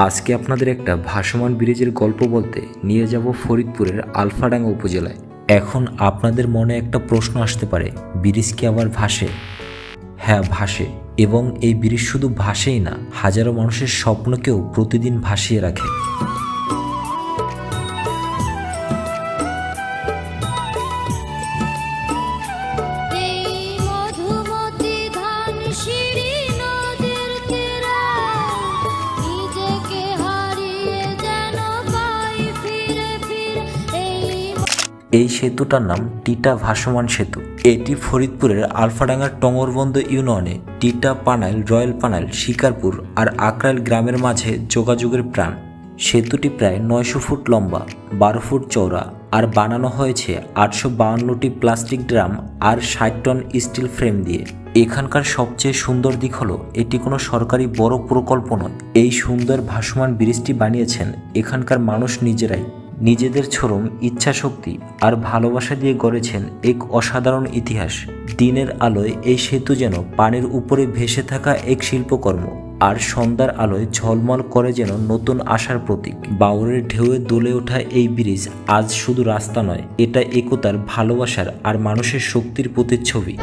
আজকে আপনাদের একটা ভাসমান ব্রিজের গল্প বলতে নিয়ে যাব ফরিদপুরের আলফাডাঙ্গা উপজেলায়। এখন আপনাদের মনে একটা প্রশ্ন আসতে পারে, ব্রিজ কি আবার ভাসে? হ্যাঁ ভাসে। এবং এই ব্রিজ শুধু ভাসেই না, হাজারো মানুষের স্বপ্নকেও প্রতিদিন ভাসিয়ে রাখে। এই সেতুটার নাম টিটা ভাসমান সেতু। এটি ফরিদপুরের আলফাডাঙ্গার টঙ্গরবন্দ ইউনিয়নে টিটা পানাইল, রয়্যাল পানাইল, শিকারপুর আর আকরাইল গ্রামের মাঝে যোগাযোগের প্রাণ। সেতুটি প্রায় নয়শো ফুট লম্বা, বারো ফুট চওড়া আর বানানো হয়েছে আটশো বাউন্নটি প্লাস্টিক ড্রাম আর ষাট টন স্টিল ফ্রেম দিয়ে। এখানকার সবচেয়ে সুন্দর দিক হলো, এটি কোনো সরকারি বড় প্রকল্প নয়। এই সুন্দর ভাসমান ব্রিজটি বানিয়েছেন এখানকার মানুষ নিজেরাই। নিজেদের চরম ইচ্ছাশক্তি আর ভালোবাসা দিয়ে গড়েছেন এক অসাধারণ ইতিহাস। দিনের আলোয় এই সেতু যেন পানির উপরে ভেসে থাকা এক শিল্পকর্ম, আর সন্ধ্যার আলোয় ঝলমল করে যেন নতুন আশার প্রতীক। বাউরের ঢেউয়ে দোলে ওঠা এই ব্রিজ আজ শুধু রাস্তা নয়, এটা একতার ভালোবাসার আর মানুষের শক্তির প্রতিচ্ছবি।